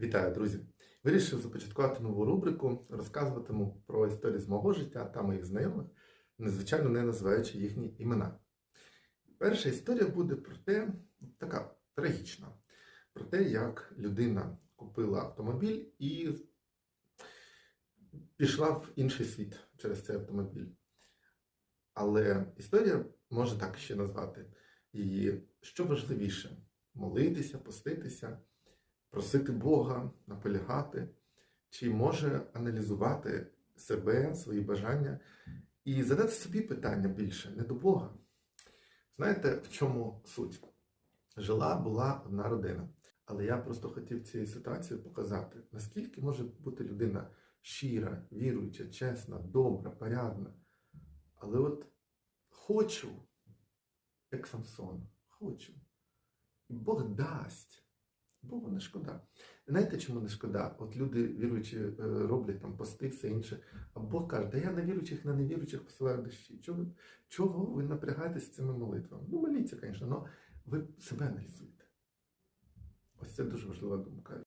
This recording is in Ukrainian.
Вітаю, друзі! Вирішив започаткувати нову рубрику, розказуватиму про історії з мого життя та моїх знайомих, незвичайно не називаючи їхні імена. Перша історія буде про те, така трагічна, про те, як людина купила автомобіль і пішла в інший світ через цей автомобіль. Але історія може так ще назвати її, що важливіше молитися, поститися просити Бога, наполягати, чи може аналізувати себе, свої бажання і задати собі питання більше, не до Бога. Знаєте, в чому суть? Жила була одна родина. Але я просто хотів цією ситуацією показати, наскільки може бути людина щира, віруюча, чесна, добра, порядна. Але от хочу, як Самсон, хочу. Бог дасть. Богу не шкода. Знаєте, чому не шкода? От люди віруючі е, роблять там пости, все інше. А Бог каже, да я на віруючих, на невіруючих посилаю дощі. Чого, чого ви напрягаєтесь цими молитвами? Ну, моліться, звісно, але ви себе аналізуєте. Ось це дуже важлива думка.